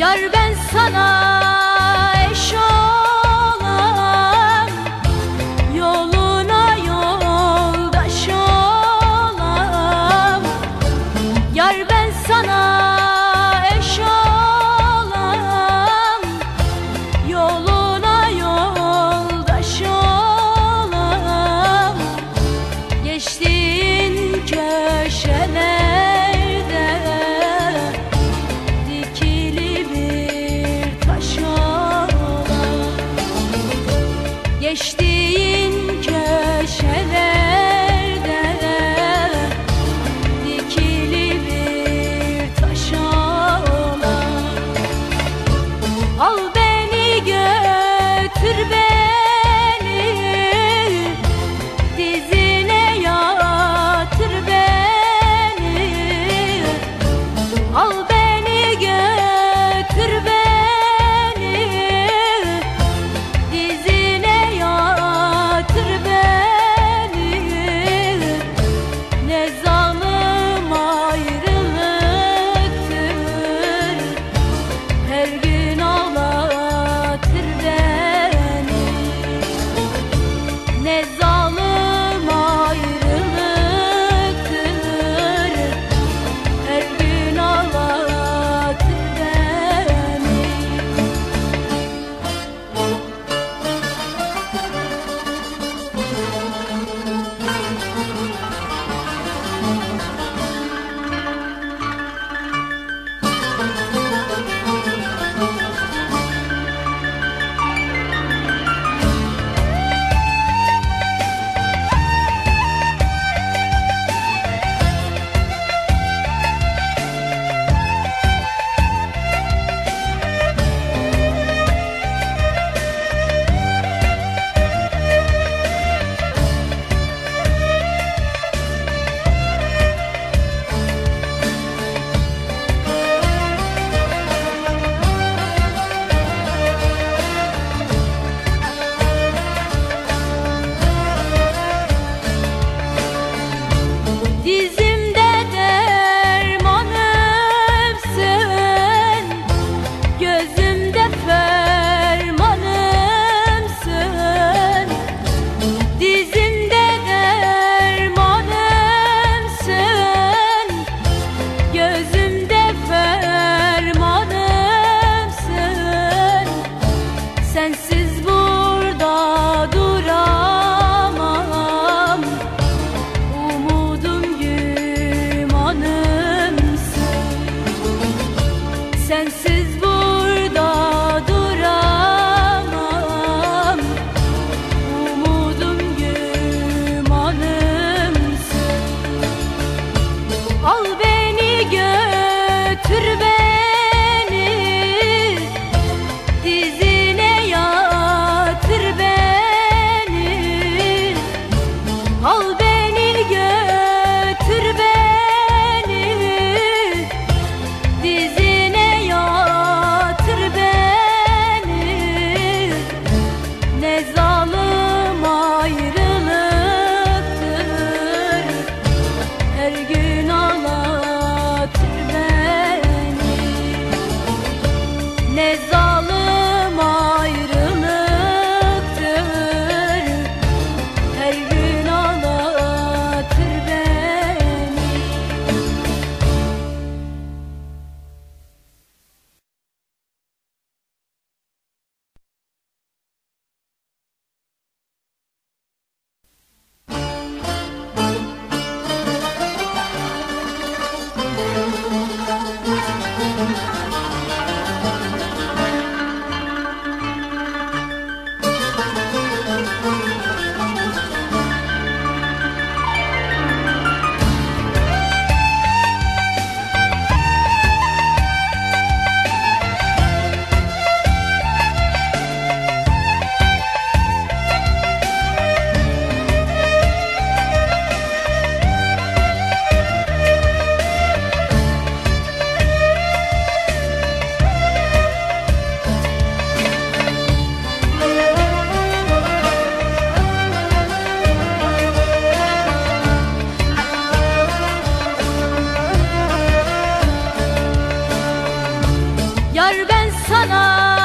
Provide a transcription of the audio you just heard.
Yar ben sana eş olan Yoluna yoldaş olan Yar ben sana eş olan Yoluna yoldaş olan Geçti Geçtiğin köşelerde Dikili bir taşa olan Al beni götür beni Dizine yatır beni. Al les 可能。